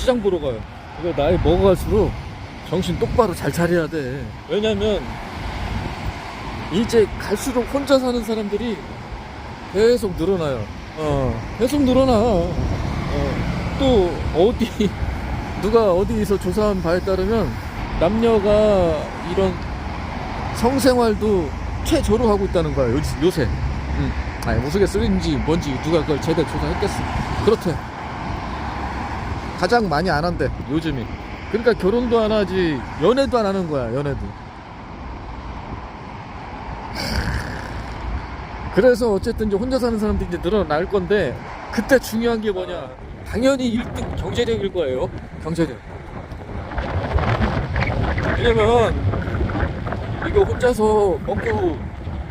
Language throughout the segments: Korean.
시장 보러 가요. 이거 나이 먹어갈수록 정신 똑바로 잘 차려야 돼. 왜냐면 이제 갈수록 혼자 사는 사람들이 계속 늘어나요. 어, 계속 늘어나. 어, 또 어디 누가 어디서 조사한 바에 따르면 남녀가 이런 성생활도 최저로 있다는 거야 요, 요새. 음. 아니 우스갯소리인지 뭔지 누가 그걸 제대로 조사했겠어. 그렇대. 가장 많이 안 한대. 요즘이. 그러니까 결혼도 안 하지 연애도 안 하는 거야 연애도. 그래서 어쨌든 이제 혼자 사는 사람들이 이제 늘어날 건데 그때 중요한 게 뭐냐. 당연히 1등 경제력일 거예요. 경제력. 왜냐면 이거 혼자서 먹고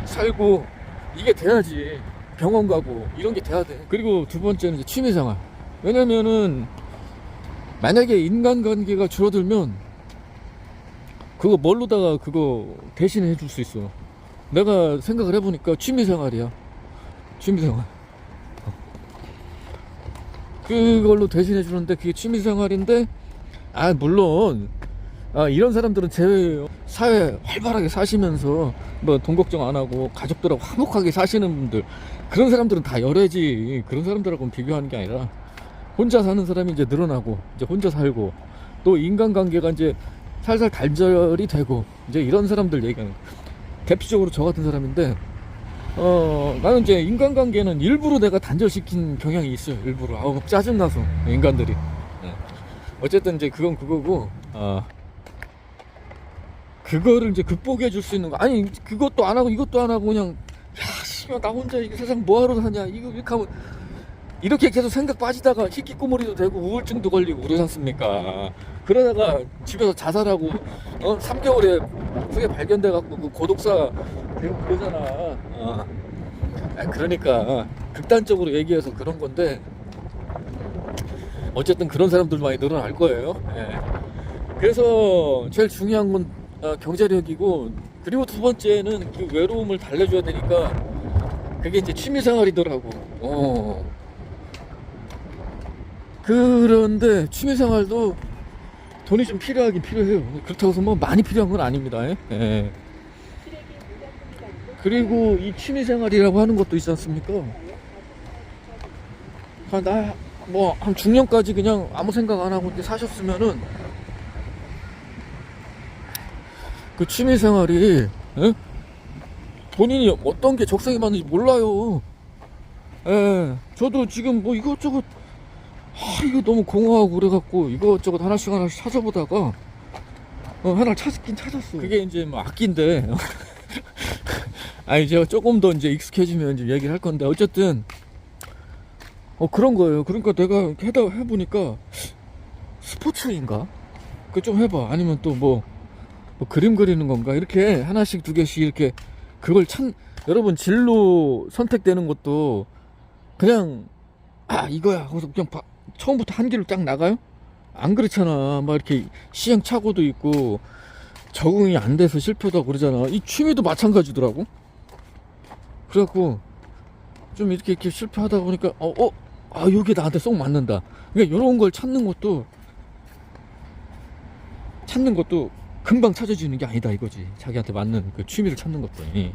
살고 이게 돼야지. 병원 가고 이런 게 돼야 돼. 그리고 두 번째는 이제 취미생활. 왜냐면은 만약에 인간관계가 줄어들면 그거 뭘로다가 그거 대신해 줄 수 있어 내가 생각을 해보니까 취미생활이야. 취미생활. 어. 그걸로 대신해 주는데 그게 취미생활인데, 아, 물론, 아, 이런 사람들은 제외예요. 사회 활발하게 사시면서 뭐 돈 걱정 안 하고 가족들하고 화목하게 사시는 분들, 그런 사람들은 다 열애지. 그런 사람들하고는 비교하는 게 아니라, 혼자 사는 사람이 이제 늘어나고, 이제 혼자 살고, 또 인간관계가 이제 살살 단절이 되고, 이제 이런 사람들 얘기하는. 대표적으로 저 같은 사람인데 어 나는 이제 인간관계는 일부러 내가 단절시킨 경향이 있어요 일부러 아우 막 짜증나서 인간들이 네. 어쨌든 이제 그건 그거고 어 그거를 이제 극복해 줄 수 있는 거 아니 그것도 안 하고 이것도 안 하고 그냥 야 씨발 나 혼자 이 세상 뭐하러 사냐 이거 이렇게 하면 이렇게 계속 생각 빠지다가 희귀꼬머리도 되고 우울증도 걸리고 그러지 않습니까 그러다가 집에서 자살하고 어 3개월에 후에 발견돼 갖고 그 고독사 되고 그러잖아 어. 아, 그러니까 극단적으로 얘기해서 그런 건데 어쨌든 그런 사람들 많이 늘어날 거예요 예. 그래서 제일 중요한 건 어, 경제력이고 그리고 두 번째는 그 외로움을 달래줘야 되니까 그게 이제 취미생활이더라고 어. 그런데 취미생활도 돈이 좀 필요하긴 필요해요. 그렇다고 해서 뭐 많이 필요한 건 아닙니다. 예. 예. 그리고 이 취미생활이라고 하는 것도 있지 않습니까? 아, 나, 뭐, 한 중년까지 그냥 아무 생각 안 하고 사셨으면은, 그 취미생활이, 예? 본인이 어떤 게 적성이 맞는지 몰라요. 예. 저도 지금 뭐 이것저것 아, 이거 너무 공허하고 그래갖고 이것저것 하나씩 하나씩 찾아보다가 어, 하나 찾긴 찾았어. 그게 이제 뭐 악기인데. 아니 제가 조금 더 이제 익숙해지면 이제 얘기를 할 건데 어쨌든 어 그런 거예요. 그러니까 내가 해다 해보니까 스포츠인가? 그 좀 해봐. 아니면 또 뭐 뭐 그림 그리는 건가? 이렇게 하나씩 두 개씩 이렇게 그걸 찾 여러분 진로 선택되는 것도 그냥 아 이거야 하고서 그냥 바- 처음부터 한 길로 딱 나가요? 안 그렇잖아 막 이렇게 시행착오도 있고 적응이 안 돼서 실패도 그러잖아 이 취미도 마찬가지더라고 그래갖고 좀 이렇게 이렇게 실패하다 보니까 어, 어? 아 이게 나한테 쏙 맞는다 그러니까 이런 걸 찾는 것도 찾는 것도 금방 찾아지는 게 아니다 이거지 자기한테 맞는 그 취미를 찾는 것도 예.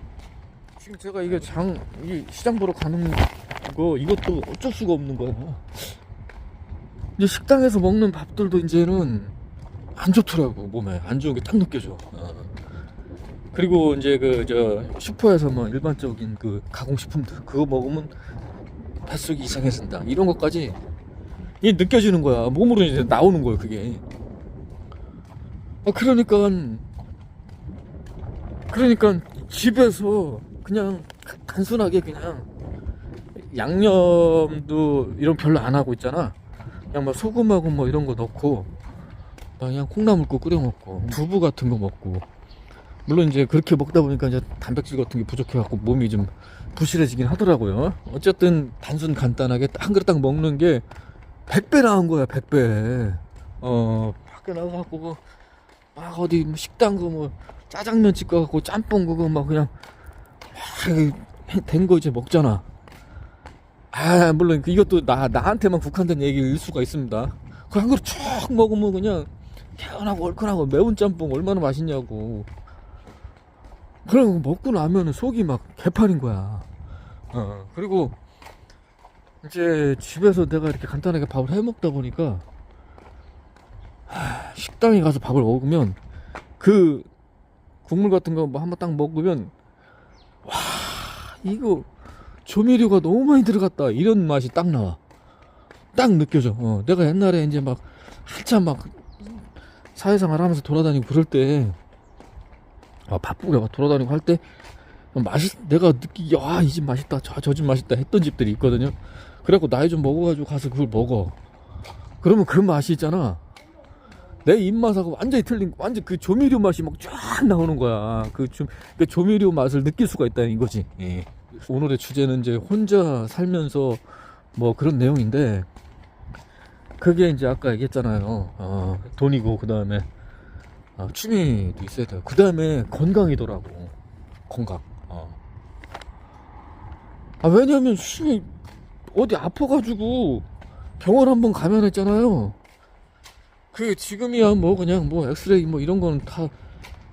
지금 제가 이게 장, 이 시장 보러 가는 거 이것도 어쩔 수가 없는 거야. 이제 식당에서 먹는 밥들도 이제는 안 좋더라고 몸에 안 좋은 게 딱 느껴져. 어. 그리고 이제 그 저 슈퍼에서 뭐 일반적인 그 가공식품들 그거 먹으면 뱃속이 이상해진다 이런 것까지 이 느껴지는 거야 몸으로 이제 나오는 거야 그게. 아 그러니까 그러니까 집에서 그냥 단순하게 그냥 양념도 이런 별로 안 하고 있잖아. 그냥 막 소금하고 뭐 이런 거 넣고 막 그냥 콩나물국 끓여 먹고 두부 같은 거 먹고 물론 이제 그렇게 먹다 보니까 이제 단백질 같은 게 부족해 갖고 몸이 좀 부실해지긴 하더라고요. 어쨌든 단순 간단하게 한 그릇 딱 먹는 게 100배 나은 거야, 100배. 어, 밖에 나가 갖고 막 어디 뭐 식당 그뭐 짜장면 집 가갖고 짬뽕 그거 막 그냥 된거 이제 먹잖아. 아 물론 이것도 나 나한테만 국한된 얘기일 수가 있습니다. 그한 그릇 쭉 먹으면 그냥 개운하고 얼큰하고 매운 짬뽕 얼마나 맛있냐고. 그럼 먹고 나면은 속이 막 개판인 거야. 어, 그리고 이제 집에서 내가 이렇게 간단하게 밥을 해 먹다 보니까 하, 식당에 가서 밥을 먹으면 그 국물 같은 거 뭐 한번 딱 먹으면 와 이거 조미료가 너무 많이 들어갔다. 이런 맛이 딱 나와. 딱 느껴져. 어, 내가 옛날에 이제 막 한참 막 사회생활 하면서 돌아다니고 그럴 때 아, 바쁘게 막 돌아다니고 할 때 맛있 내가 느끼기 아이 집 맛있다. 저집 맛있다 했던 집들이 있거든요. 그래갖고 나이 좀 먹어가지고 가서 그걸 먹어. 그러면 그 맛이 있잖아. 내 입맛하고 완전히 틀린 완전 그 조미료 맛이 막 쫙 나오는 거야. 그, 좀, 그 조미료 맛을 느낄 수가 있다는 이거지. 예. 오늘의 주제는 이제 혼자 살면서 뭐 그런 내용인데 그게 이제 아까 얘기했잖아요. 어, 돈이고 그 다음에 아, 취미도 있어야 돼요. 그 다음에 건강이더라고. 건강. 어. 아 왜냐면 씨 어디 아파가지고 병원 한번 가면 했잖아요. 그 지금이야 뭐 그냥 뭐 엑스레이 뭐 이런 거는 다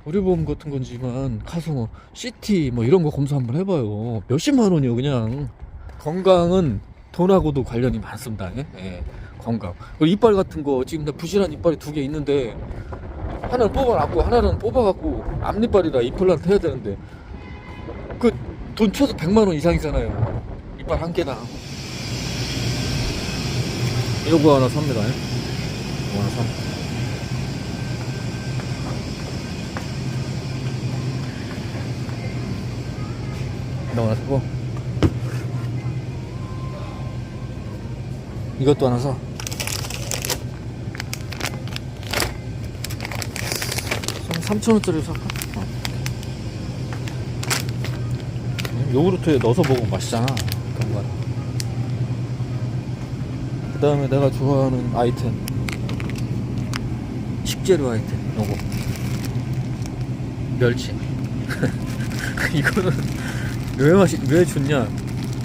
의료보험 같은 건지만 가서 뭐 CT 뭐 이런 거 검사 한번 해봐요. 몇십만 원이요 그냥. 건강은 돈하고도 관련이 많습니다. 예? 예, 건강. 그리고 이빨 같은 거 지금 나 부실한 이빨이 두 개 있는데 하나는 뽑아놨고 하나는 뽑아갖고 앞니빨이라 임플란트 해야 되는데 그돈 최소 100만 원 이상이잖아요. 이빨 한 개당 이거 하나 삽니다. 예? 이거 하나 삽 이거 사고. 이것도 하나 사. 3,000원짜리 살까? 어. 요구르트에 넣어서 먹으면 맛있잖아 그런 그 다음에 내가 좋아하는 아이템. 식재료 아이템 요거. 멸치. 이거는 왜 맛이 왜 좋냐?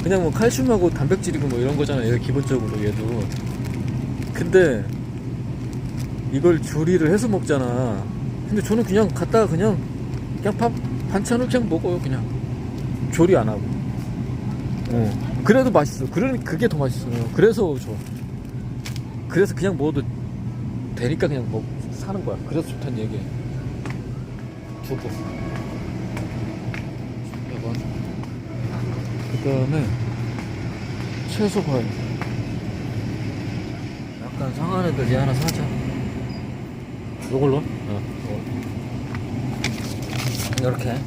그냥 뭐 칼슘하고 단백질이고 뭐 이런 거잖아 얘 기본적으로 얘도. 근데 이걸 조리를 해서 먹잖아. 근데 저는 그냥 갖다가 그냥 그냥 밥 반찬을 그냥 먹어요 그냥. 조리 안 하고. 어. 그래도 맛있어. 그러니 그게 더 맛있어요. 그래서 좋아. 그래서 그냥 먹어도 되니까 그냥 먹 사는 거야. 그래서 좋다는 얘기야. 두부 이건 그 다음에 채소 과일 약간 상한 애들 얘 하나 사자 요걸로? 어. 이렇게